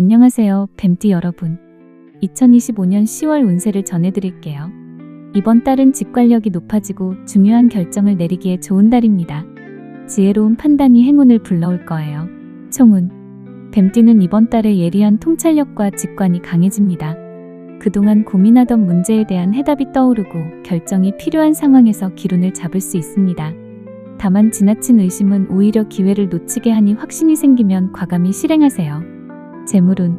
안녕하세요, 뱀띠 여러분. 2025년 10월 운세를 전해드릴게요. 이번 달은 직관력이 높아지고 중요한 결정을 내리기에 좋은 달입니다. 지혜로운 판단이 행운을 불러올 거예요. 총운. 뱀띠는 이번 달에 예리한 통찰력과 직관이 강해집니다. 그동안 고민하던 문제에 대한 해답이 떠오르고 결정이 필요한 상황에서 기run을 잡을 수 있습니다. 다만 지나친 의심은 오히려 기회를 놓치게 하니 확신이 생기면 과감히 실행하세요. 재물운.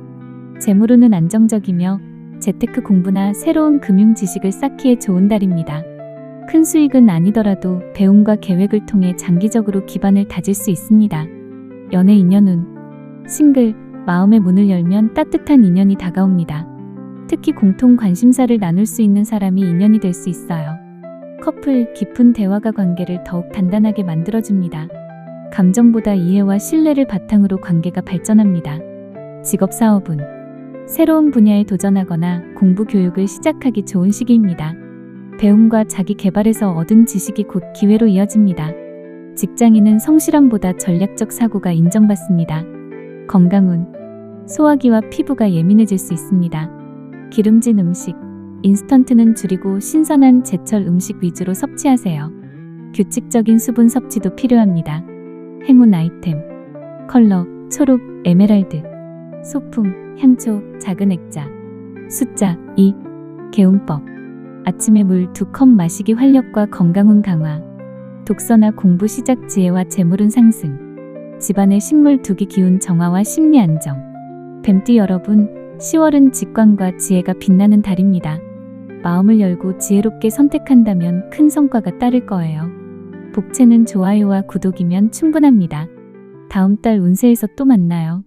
재물운은 안정적이며 재테크 공부나 새로운 금융 지식을 쌓기에 좋은 달입니다. 큰 수익은 아니더라도 배움과 계획을 통해 장기적으로 기반을 다질 수 있습니다. 연애 인연운. 싱글, 마음의 문을 열면 따뜻한 인연이 다가옵니다. 특히 공통 관심사를 나눌 수 있는 사람이 인연이 될 수 있어요. 커플, 깊은 대화가 관계를 더욱 단단하게 만들어줍니다. 감정보다 이해와 신뢰를 바탕으로 관계가 발전합니다. 직업 사업은 새로운 분야에 도전하거나 공부 교육을 시작하기 좋은 시기입니다. 배움과 자기 개발에서 얻은 지식이 곧 기회로 이어집니다. 직장인은 성실함보다 전략적 사고가 인정받습니다. 건강운 소화기와 피부가 예민해질 수 있습니다. 기름진 음식, 인스턴트는 줄이고 신선한 제철 음식 위주로 섭취하세요. 규칙적인 수분 섭취도 필요합니다. 행운 아이템 컬러 초록, 에메랄드 소품, 향초, 작은 액자 숫자 2 개운법 아침에 물 두 컵 마시기 활력과 건강운 강화 독서나 공부 시작 지혜와 재물운 상승 집안의 식물 두기 기운 정화와 심리 안정 뱀띠 여러분 10월은 직관과 지혜가 빛나는 달입니다. 마음을 열고 지혜롭게 선택한다면 큰 성과가 따를 거예요. 복채는 좋아요와 구독이면 충분합니다. 다음 달 운세에서 또 만나요.